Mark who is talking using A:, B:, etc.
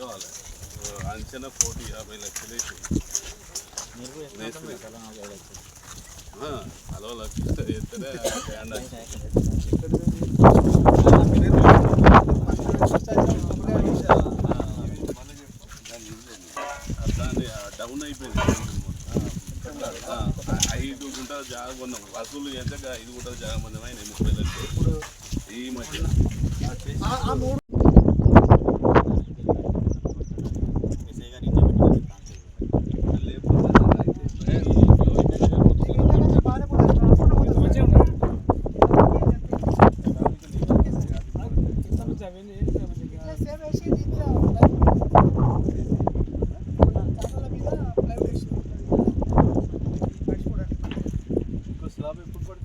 A: లక్షలు కావాలి అంచనా కోటి యాభై లక్షలు వేసి.
B: మీరు కూడా ఎట్లా ఉంటుంది కదా నాకు ఐడియా వచ్చింది.
A: అలో లక్ష ఎత్తనే ల్యాండ్ దాన్ని డౌన్ అయిపోయింది. ఐదు గుంటల జాగా కొన్నాం. వసూలు ఎంత ఐదు గుంటల జాగా మంది ఆయన ముప్పై లక్షలు. ఈ మధ్య